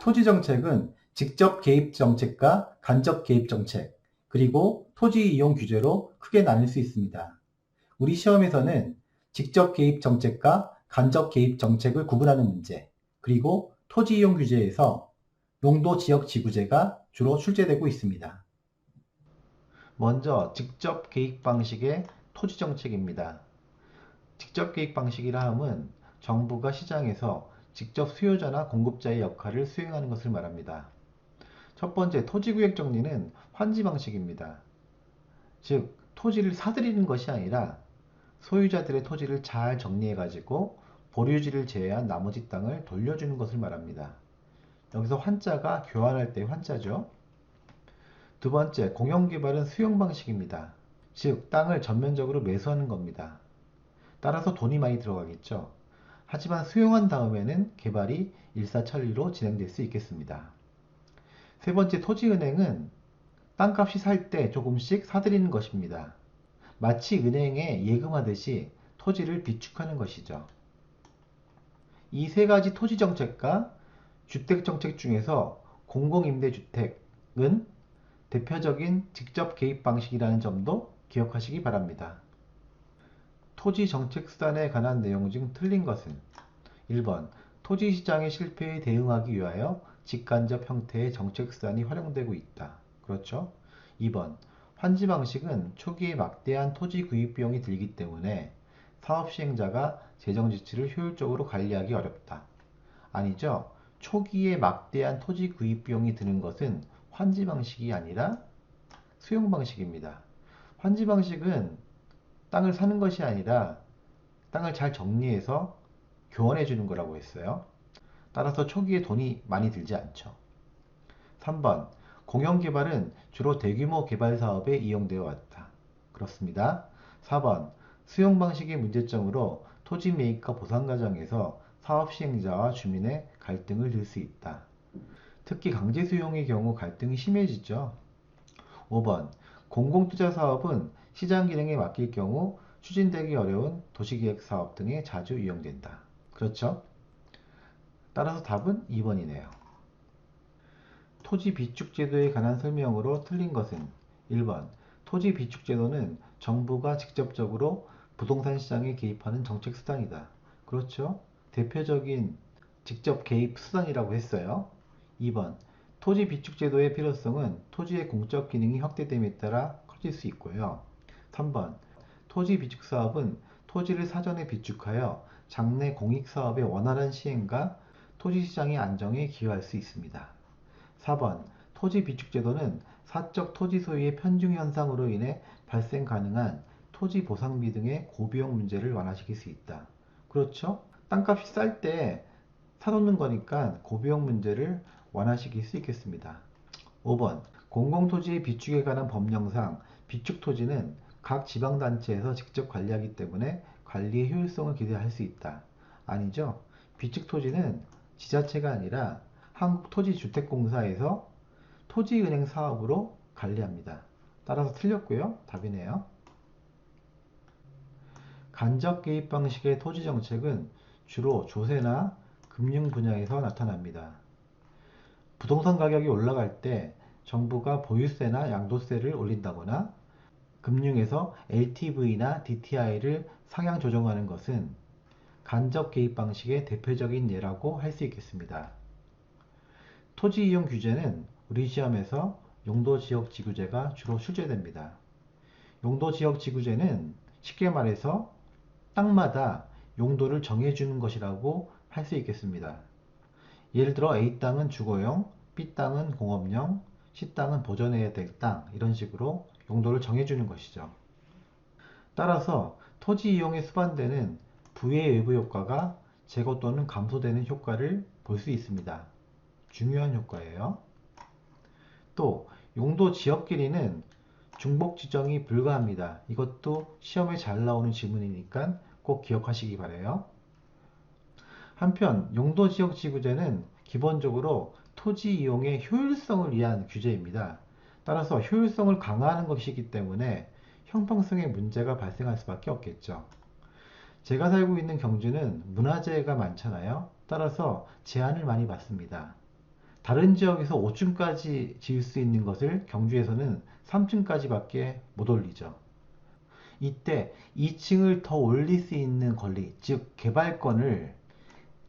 토지 정책은 직접 개입 정책과 간접 개입 정책, 그리고 토지 이용 규제로 크게 나눌 수 있습니다. 우리 시험에서는 직접 개입 정책과 간접 개입 정책을 구분하는 문제, 그리고 토지 이용 규제에서 용도 지역 지구제가 주로 출제되고 있습니다. 먼저 직접 개입 방식의 토지 정책입니다. 직접 개입 방식이라 함은 정부가 시장에서 직접 수요자나 공급자의 역할을 수행하는 것을 말합니다. 첫 번째 토지구역 정리는 환지 방식입니다. 즉 토지를 사들이는 것이 아니라 소유자들의 토지를 잘 정리해 가지고 보류지를 제외한 나머지 땅을 돌려주는 것을 말합니다. 여기서 환자가 교환할 때 환자죠. 두 번째 공영개발은 수용 방식입니다. 즉 땅을 전면적으로 매수하는 겁니다. 따라서 돈이 많이 들어가겠죠. 하지만 수용한 다음에는 개발이 일사천리로 진행될 수 있겠습니다. 세 번째 토지은행은 땅값이 살 때 조금씩 사들이는 것입니다. 마치 은행에 예금하듯이 토지를 비축하는 것이죠. 이 세 가지 토지 정책과 주택 정책 중에서 공공임대주택은 대표적인 직접 개입 방식이라는 점도 기억하시기 바랍니다. 토지 정책 수단에 관한 내용 중 틀린 것은 1번 토지 시장의 실패에 대응하기 위하여 직간접 형태의 정책 수단이 활용되고 있다. 그렇죠? 2번 환지 방식은 초기에 막대한 토지 구입 비용이 들기 때문에 사업 시행자가 재정 지출을 효율적으로 관리하기 어렵다. 아니죠. 초기에 막대한 토지 구입 비용이 드는 것은 환지 방식이 아니라 수용 방식입니다. 환지 방식은 땅을 사는 것이 아니라 땅을 잘 정리해서 교환해 주는 거라고 했어요. 따라서 초기에 돈이 많이 들지 않죠. 3번 공영개발은 주로 대규모 개발 사업에 이용되어 왔다. 그렇습니다. 4번 수용 방식의 문제점으로 토지 매입과 보상 과정에서 사업 시행자와 주민의 갈등을 들 수 있다. 특히 강제 수용의 경우 갈등이 심해지죠. 5번 공공투자 사업은 시장 기능에 맡길 경우 추진되기 어려운 도시계획 사업 등에 자주 이용된다. 그렇죠? 따라서 답은 2번이네요. 토지 비축 제도에 관한 설명으로 틀린 것은 1번 토지 비축 제도는 정부가 직접적으로 부동산 시장에 개입하는 정책 수단이다. 그렇죠? 대표적인 직접 개입 수단이라고 했어요. 2번 토지 비축 제도의 필요성은 토지의 공적 기능이 확대됨에 따라 커질 수 있고요. 3번 토지 비축 사업은 토지를 사전에 비축하여 장래 공익 사업의 원활한 시행과 토지 시장의 안정에 기여할 수 있습니다. 4번 토지 비축 제도는 사적 토지 소유의 편중 현상으로 인해 발생 가능한 토지 보상비 등의 고비용 문제를 완화시킬 수 있다. 그렇죠? 땅값이 쌀 때 사놓는 거니까 고비용 문제를 완화시킬 수 있겠습니다. 5번 공공토지의 비축에 관한 법령상 비축 토지는 각 지방단체에서 직접 관리하기 때문에 관리의 효율성을 기대할 수 있다. 아니죠. 비축 토지는 지자체가 아니라 한국토지주택공사에서 토지은행 사업으로 관리합니다. 따라서 틀렸고요. 답이네요. 간접 개입 방식의 토지 정책은 주로 조세나 금융 분야에서 나타납니다. 부동산 가격이 올라갈 때 정부가 보유세나 양도세를 올린다거나 금융에서 LTV나 DTI를 상향 조정하는 것은 간접 개입 방식의 대표적인 예라고 할 수 있겠습니다. 토지 이용 규제는 우리 시험에서 용도 지역 지구제가 주로 출제됩니다. 용도 지역 지구제는 쉽게 말해서 땅마다 용도를 정해주는 것이라고 할 수 있겠습니다. 예를 들어 A 땅은 주거용, B 땅은 공업용, C 땅은 보존해야 될 땅 이런 식으로 용도를 정해주는 것이죠. 따라서 토지 이용에 수반되는 부의 외부 효과가 제거 또는 감소되는 효과를 볼 수 있습니다. 중요한 효과예요. 또 용도 지역 길이는 중복 지정이 불가합니다. 이것도 시험에 잘 나오는 질문이니까 꼭 기억하시기 바래요. 한편 용도 지역 지구제는 기본적으로 토지 이용의 효율성을 위한 규제입니다. 따라서 효율성을 강화하는 것이기 때문에 형평성에 문제가 발생할 수밖에 없겠죠. 제가 살고 있는 경주는 문화재가 많잖아요. 따라서 제한을 많이 받습니다. 다른 지역에서 5층까지 지을 수 있는 것을 경주에서는 3층까지밖에 못 올리죠. 이때 2층을 더 올릴 수 있는 권리, 즉 개발권을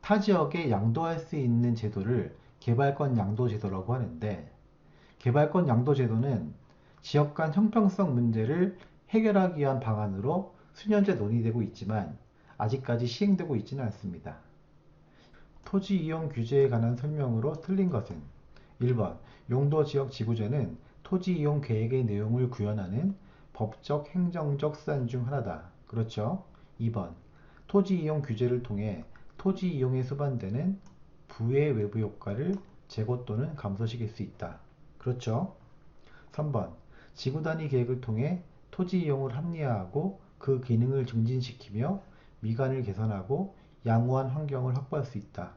타 지역에 양도할 수 있는 제도를 개발권 양도 제도라고 하는데 개발권 양도 제도는 지역 간 형평성 문제를 해결하기 위한 방안으로 수년째 논의되고 있지만 아직까지 시행되고 있지는 않습니다. 토지 이용 규제에 관한 설명으로 틀린 것은 1번 용도 지역 지구제는 토지 이용 계획의 내용을 구현하는 법적 행정적 수단 중 하나다. 그렇죠? 2번 토지 이용 규제를 통해 토지 이용에 수반되는 부의 외부 효과를 제고 또는 감소시킬 수 있다. 그렇죠? 3번 지구 단위 계획을 통해 토지 이용을 합리화하고 그 기능을 증진시키며 미관을 개선하고 양호한 환경을 확보할 수 있다.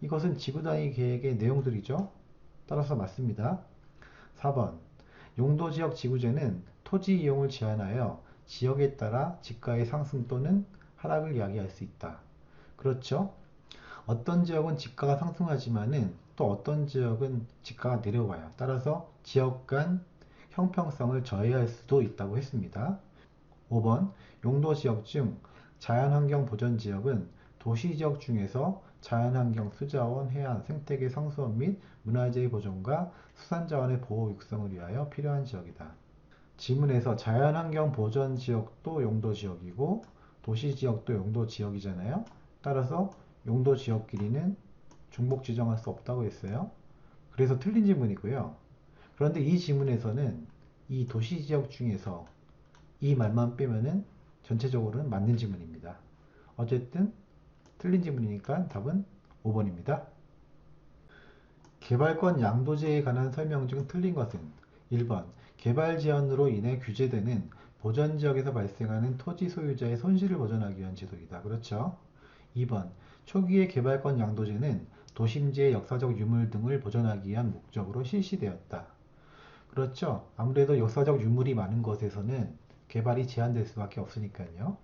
이것은 지구 단위 계획의 내용들이죠. 따라서 맞습니다. 4번 용도 지역 지구제는 토지 이용을 제한하여 지역에 따라 지가의 상승 또는 하락을 이야기할 수 있다. 그렇죠? 어떤 지역은 지가가 상승하지만은 또 어떤 지역은 지가가 내려와요. 따라서 지역 간 형평성을 저해할 수도 있다고 했습니다. 5번 용도 지역 중 자연환경 보전 지역은 도시 지역 중에서 자연환경 수자원, 해안, 생태계 상수원 및 문화재의 보존과 수산자원의 보호 육성을 위하여 필요한 지역이다. 지문에서 자연환경 보전 지역도 용도 지역이고 도시 지역도 용도 지역이잖아요. 따라서 용도 지역끼리는 중복 지정할 수 없다고 했어요. 그래서 틀린 지문이고요. 그런데 이 지문에서는 이 도시 지역 중에서 이 말만 빼면은 전체적으로는 맞는 지문입니다. 어쨌든 틀린 지문이니까 답은 5번입니다. 개발권 양도제에 관한 설명 중 틀린 것은 1번 개발 제한으로 인해 규제되는 보전 지역에서 발생하는 토지 소유자의 손실을 보전하기 위한 제도이다. 그렇죠? 2번 초기의 개발권 양도제는 도심지의 역사적 유물 등을 보전하기 위한 목적으로 실시되었다. 그렇죠? 아무래도 역사적 유물이 많은 곳에서는 개발이 제한될 수밖에 없으니까요.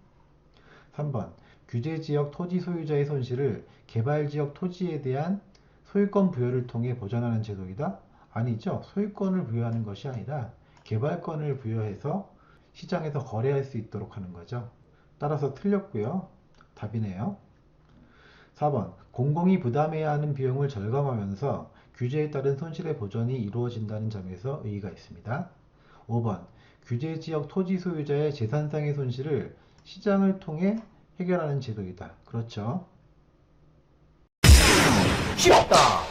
3번 규제 지역 토지 소유자의 손실을 개발 지역 토지에 대한 소유권 부여를 통해 보전하는 제도이다? 아니죠. 소유권을 부여하는 것이 아니라 개발권을 부여해서 시장에서 거래할 수 있도록 하는 거죠. 따라서 틀렸고요. 답이네요. 4번 공공이 부담해야 하는 비용을 절감하면서 규제에 따른 손실의 보전이 이루어진다는 점에서 의의가 있습니다. 5번 규제 지역 토지 소유자의 재산상의 손실을 시장을 통해 해결하는 제도이다. 그렇죠? 쉽다.